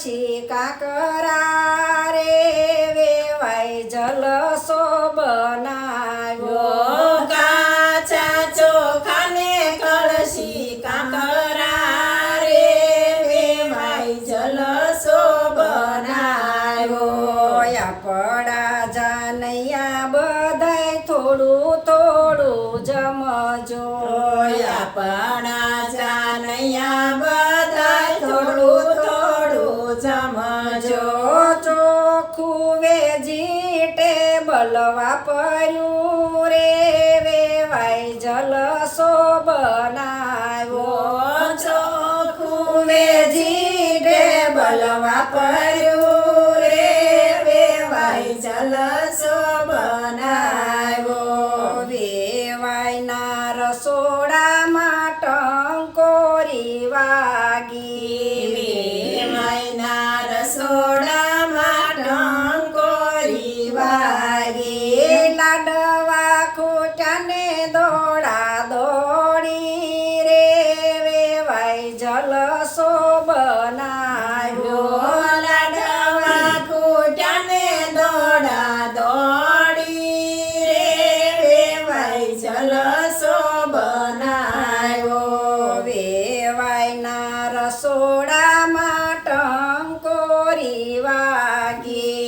કળશી કાકરા રે વેવાય જલસો બનાવ્યો કાચા ચોખાને કળશી કાકરા રે વેવાય જલસો બનાવ્યો પડા જાનૈયા બધાય થોડું થોડું જમજો. આપણા જાનૈયા થોડું જમજો જો ચોખ્ખું વેજી ટેબલ વાપર્યું રે વેવાય જલસો બનાવ્યો. ચોખ્ખું બલવા વાપર્યું રે વેવાય જલસો બનાવ્યો. વેવાયના રસોડામાં જલસો બનાવ્યો વેવાયના રસોડામાં ટંકોરી વાગી.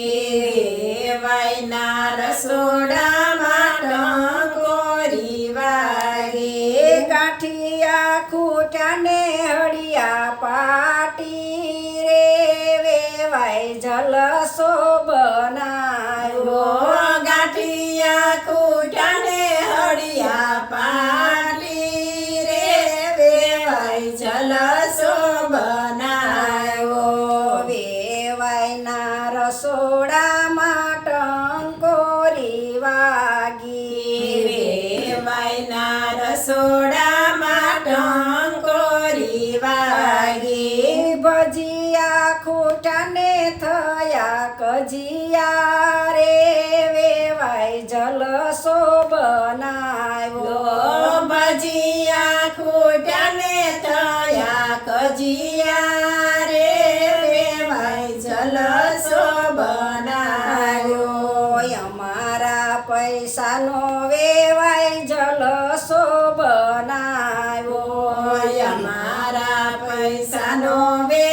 વેવાયના રસોડામાં ટંકોરી વાગી. કાઠિયા ખૂટાને હળિયા પાટી રે વેવાય જલસો બનાવ્યો ગાંઠિયા કૂટાને જલસો બનાવ્યો વેવાયના રસોડામાં ટંકોરી વાગી. વેવાયના રસોડામાં ટંકોરી વાગી. ભજીયા ખૂટાને થયા કજિયા રે વેવાય જલસો ભજીયા રે વેવાય જલસો બનાવ્યો. અમારા પૈસાનો વેવાય જલસો બનાવ્યો. અમારા પૈસાનો વે